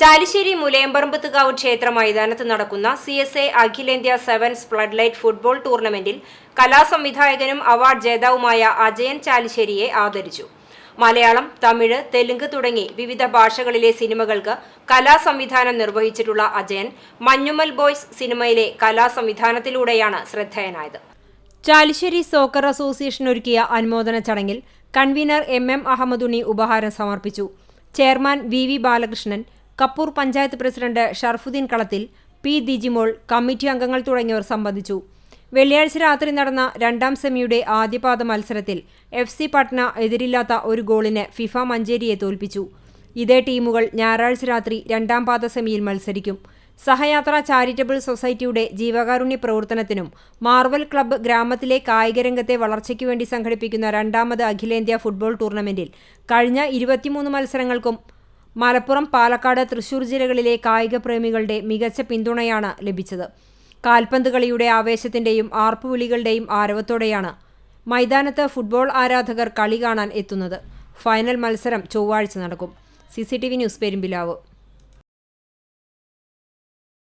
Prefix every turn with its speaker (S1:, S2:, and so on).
S1: ചാലിശ്ശേരി മുലയമ്പറമ്പത്തുകാവ് ക്ഷേത്ര മൈതാനത്ത് നടക്കുന്ന സി എസ് എ അഖിലേന്ത്യാ സെവൻസ് ഫ്ലഡ് ലൈറ്റ് ഫുട്ബോൾ ടൂർണമെന്റിൽ കലാസംവിധായകനും അവാർഡ് ജേതാവുമായ അജയൻ ചാലിശ്ശേരിയെ ആദരിച്ചു. മലയാളം തമിഴ് തെലുങ്ക് തുടങ്ങി വിവിധ ഭാഷകളിലെ സിനിമകൾക്ക് കലാസംവിധാനം നിർവഹിച്ചിട്ടുള്ള അജയൻ മഞ്ഞുമൽ ബോയ്സ് സിനിമയിലെ കലാസംവിധാനത്തിലൂടെയാണ് ശ്രദ്ധേയനായത്. ചാലിശ്ശേരി സോക്കർ അസോസിയേഷൻ ഒരുക്കിയ അനുമോദന ചടങ്ങിൽ കൺവീനർ എം എം അഹമ്മദുണ്ണി ഉപഹാരം സമർപ്പിച്ചു. Chairman V V Balakrishnan Kappur panchayat president Sharfudheen Kalathil P Dijimol committee അംഗങ്ങൾ തുടങ്ങിയവർ സംബന്ധിച്ചു. വെള്ളിയാഴ്ച രാത്രി നടന്ന രണ്ടാം സെമിയുടെ ആദ്യപാദ മത്സരത്തിൽ എഫ് സി പട്ന എതിരില്ലാത്ത ഒരു ഗോളിന് ഫിഫ മഞ്ചേരിയെ തോൽപ്പിച്ചു. ഇതേ ടീമുകൾ ഞായറാഴ്ച രാത്രി രണ്ടാം പാദ സെമിയിൽ മത്സരിക്കും. സഹയാത്ര ചാരിറ്റബിൾ സൊസൈറ്റിയുടെ ജീവകാരുണ്യ പ്രവർത്തനത്തിനും മാർവൽ ക്ലബ്ബ് ഗ്രാമത്തിലെ കായികരംഗത്തെ വളർച്ചയ്ക്കു വേണ്ടി സംഘടിപ്പിക്കുന്ന രണ്ടാമത് അഖിലേന്ത്യാ ഫുട്ബോൾ ടൂർണമെന്റിൽ കഴിഞ്ഞ ഇരുപത്തിമൂന്ന് മത്സരങ്ങൾക്കും മലപ്പുറം പാലക്കാട് തൃശൂർ ജില്ലകളിലെ കായിക പ്രേമികളുടെ മികച്ച പിന്തുണയാണ് ലഭിച്ചത്. കാൽപന്ത് കളിയുടെ ആവേശത്തിന്റെയും ആർപ്പുവിളികളുടെയും ആരവത്തോടെയാണ് മൈതാനത്ത് ഫുട്ബോൾ ആരാധകർ കളി കാണാൻ എത്തുന്നത്. ഫൈനൽ മത്സരം ചൊവ്വാഴ്ച നടക്കും. C news Perumbilavu.